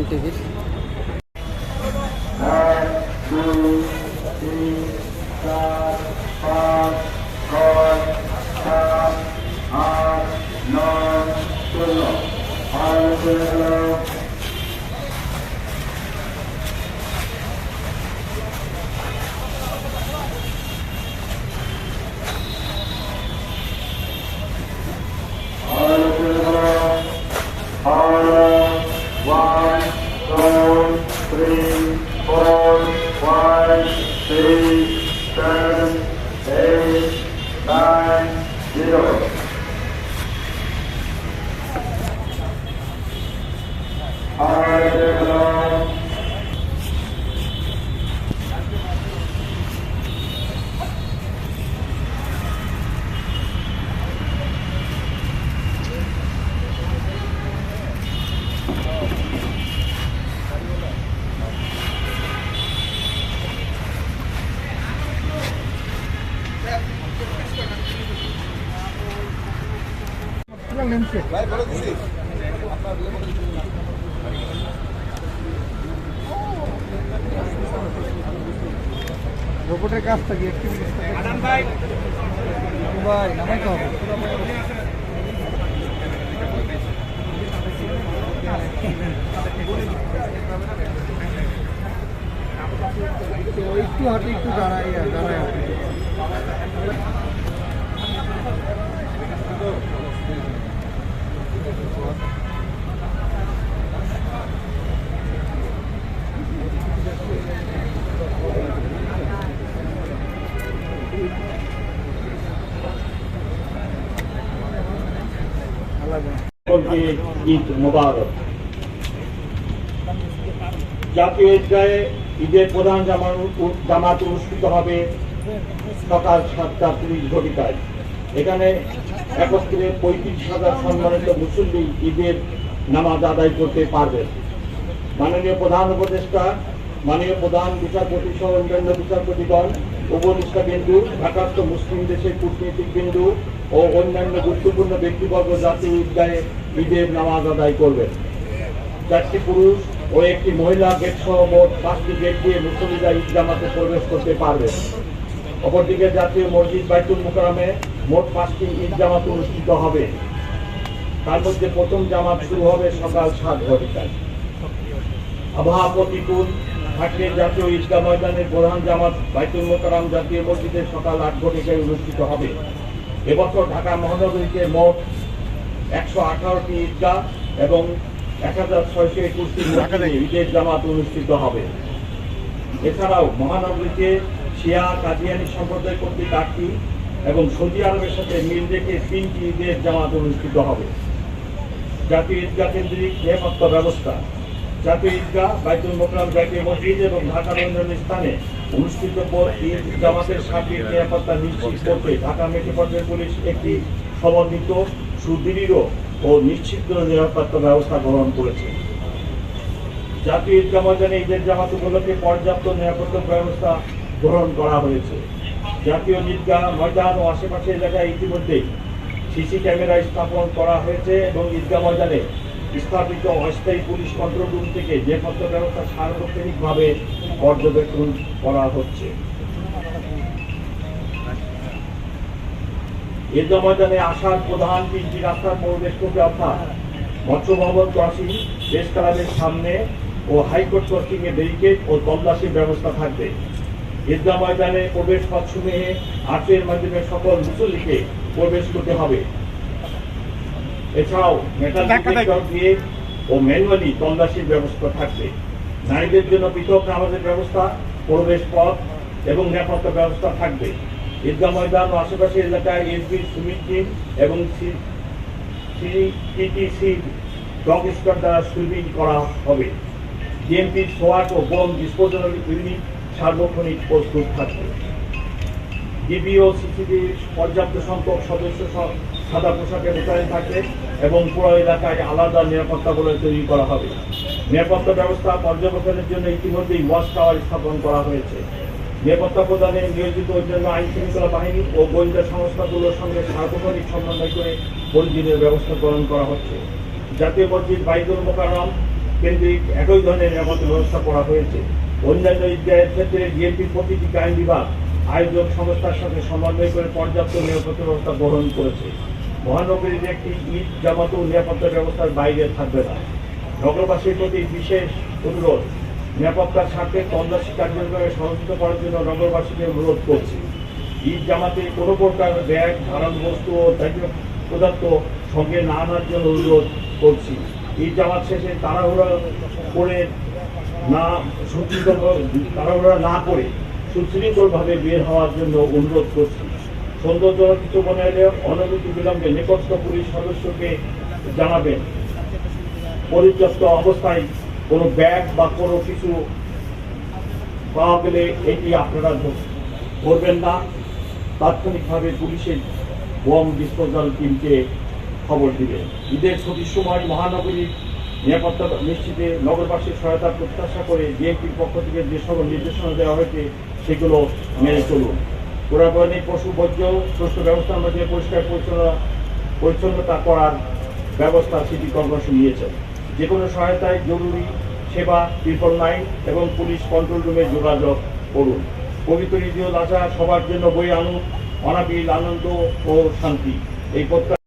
entrevista. রোবটের কাছ থেকে ভাই ভাই নামাইতে হবে একটু হাতে একটু দাঁড়াই দাঁড়াই ঈদ মোবারক জাতীয় ঈদগাহে ঈদের প্রধান জামা জামাত অনুষ্ঠিত হবে সকাল সাতটা তিরিশ ঘটিকায়। এখানে একত্রে পঁয়ত্রিশ হাজার সম্মানিত মুসল্লি ঈদের নামাজ আদায় করতে পারবেন। মাননীয় প্রধান উপদেষ্টা, মাননীয় প্রধান বিচারপতি সহ অন্যান্য বিচারপতিগণ উপদেষ্টা বিন্দু ঢাকাস্থ মুসলিম দেশের কূটনীতিক বিন্দু ও অন্যান্য গুরুত্বপূর্ণ ব্যক্তিবর্গ জাতীয় ঈদগাহে ঈদের নামাজ আদায় করবেন। চারটি পুরুষ ও একটি মহিলা গেট সহ মোট পাঁচটি গেট দিয়ে মুসলিরা ঈদ জামাতে প্রবেশ করতে পারবে অপরদিকে জাতীয় মসজিদ বাইতুল মোকারমে মোট পাঁচটি ঈদ জামাত অনুষ্ঠিত হবে। তার মধ্যে প্রথম জামাত শুরু হবে সকাল সাত ঘটিকায়। আবহাওয়া প্রতিকূল থাকলে জাতীয় ঈদগাহ ময়দানের প্রধান জামাত বাইতুল মোকারম জাতীয় মসজিদে সকাল আট ঘটিকায় অনুষ্ঠিত হবে। এবছর ঢাকা মহানগরীতে মোট একশো আঠারোটি ঈদগাহ এবং এক হাজার ছয়শো একুশটি ঈদের জামাত অনুষ্ঠিত হবে। এছাড়াও মহানগরীতে শিয়া, কাদিয়ানি সম্প্রদায় কর্তৃক আটটি এবং সৌদি আরবের সাথে মিল রেখে তিনটি ঈদের জামাত অনুষ্ঠিত হবে। জাতীয় ঈদগাহ কেন্দ্রিক নিরাপত্তা ব্যবস্থা। জাতীয় ঈদগাহ, বাইতুল মোকরাম জাতীয় মসজিদ এবং ঢাকার অন্যান্য স্থানে অনুষ্ঠিত পর ঈদ জামাতের সার্বিক নিরাপত্তা নিশ্চিত করতে ঢাকা মেট্রোপলিটন পুলিশ একটি সমন্বিত, সুদৃঢ় ও নিশ্চিত নিরাপত্তা ব্যবস্থা গ্রহণ করেছে। জাতীয় ঈদগাহ ময়দানে ঈদের জামাত উপলক্ষে পর্যাপ্ত নিরাপত্তা ব্যবস্থা গ্রহণ করা হয়েছে। জাতীয় ঈদগাহ ময়দান ও আশেপাশে এলাকায় ইতিমধ্যেই সিসি ক্যামেরা স্থাপন করা হয়েছে এবং ঈদগাহ ময়দানে স্থাপিত অস্থায়ী পুলিশ কন্ট্রোল রুম থেকে নিরাপত্তা ব্যবস্থা সার্বক্ষণিকভাবে পর্যবেক্ষণ করা হচ্ছে। ঈদগাহ ময়দানে আসার প্রধান তিনটি রাস্তার প্রবেশ করতে অর্থাৎ মৎস্য ভবন ক্রসিং প্রেস ক্লাবের সামনে ও হাইকোর্ট ক্রসিং এ ব্যারিকেড ও তল্লাশির ব্যবস্থা থাকবে। ঈদগাহ ময়দানে প্রবেশ পথসমূহে আর্টের মাধ্যমে সকল মুসল্লিকে প্রবেশ করতে হবে। এছাড়াও মেটাল ডিটেক্টর দিয়ে ও ম্যানুয়ালি তল্লাশির ব্যবস্থা থাকবে। নারীদের জন্য পৃথক নামাজের ব্যবস্থা প্রবেশ পথ এবং নিরাপত্তা ব্যবস্থা থাকবে। ঈদগাহ ময়দান ও আশেপাশের এলাকায় এসবি সুমিত টিম এবং ডগ স্কোয়াড দ্বারা সুইমিং করা হবে। ডিএমপি সোয়াট ও বোম ডিসপোজাল ইউনিট সার্বক্ষণিক প্রস্তুত থাকবে। ডিবি ও সিসিবি পর্যাপ্ত সংখ্যক সদস্য সাদা পোশাকে মোতায়েন থাকবে এবং পুরো এলাকায় আলাদা নিরাপত্তা বলে তৈরি করা হবে। নিরাপত্তা ব্যবস্থা পর্যবেক্ষণের জন্য ইতিমধ্যেই ওয়াচ টাওয়ার স্থাপন করা হয়েছে। নিরাপত্তা প্রদানে নিয়োজিত অন্যান্য আইন শৃঙ্খলা বাহিনী ও গোয়েন্দা সংস্থাগুলোর সঙ্গে সার্বক্ষণিক সমন্বয় করে প্রয়োজনীয় ব্যবস্থা গ্রহণ করা হচ্ছে। জাতীয় মসজিদ বাইদুল মোকাররম কেন্দ্রিক একই ধরনের নিরাপত্তা ব্যবস্থা করা হয়েছে। অন্যান্য ঈদগাহের ক্ষেত্রে বিএনপির প্রতিটি আইন বিভাগ আয়োজক সংস্থার সাথে সমন্বয় করে পর্যাপ্ত নিরাপত্তা ব্যবস্থা গ্রহণ করেছে। মহানগরীর একটি ঈদ, জামাত নিরাপত্তা ব্যবস্থার বাইরে থাকবে না। নগরবাসীর প্রতি বিশেষ অনুরোধ, নিরাপত্তার স্বার্থে তল্লাশি কার্যক্রমে সহযোগিতা করার জন্য নগরবাসীকে অনুরোধ করছি। ঈদ, জামাতে কোনো প্রকার ব্যাগ ধারণ বস্তু ও দাহ্য পদার্থ সঙ্গে না আনার জন্য অনুরোধ করছি। ঈদ জামাত শেষে তাড়াহুড়া করে না সুশৃঙ্খল তাড়াহুড়া না করে সুশৃঙ্খলভাবে বের হওয়ার জন্য অনুরোধ করছি। সৌন্দর্য কিছু মনে অনবৃত্তি বিলম্বে নিকটস্থ পুলিশ সদস্যকে জানাবেন। পরিত্যক্ত অবস্থায় কোনো ব্যাগ বা কোনো কিছু পাওয়া গেলে এটি আপনারা ধরবেন না। তাৎক্ষণিকভাবে পুলিশের বম ডিসপোজাল টিমকে খবর দিবেন ঈদের ছুটির সময় মহানগরীর নিরাপত্তা নিশ্চিতে নগরবাসীর সহায়তা প্রত্যাশা করে বিএনপির পক্ষ থেকে যে সকল নির্দেশনা দেওয়া হয়েছে, সেগুলো মেনে চলুন। পুরাবাহিনী পশু, বর্জ্য সুষ্ঠু ব্যবস্থার মধ্যে পরিষ্কার পরিচ্ছন্নতা পরিচ্ছন্নতা করার ব্যবস্থা সিটি কর্পোরেশন নিয়েছে। যে কোনো সহায়তায় জরুরি সেবা ট্রিপল নাইন এবং পুলিশ কন্ট্রোল রুমে যোগাযোগ করুন। পবিত্র ঈদ উল আজহা সবার জন্য বই আনুন। অনাবিল আনন্দ ও শান্তি। এই প্রত্যয়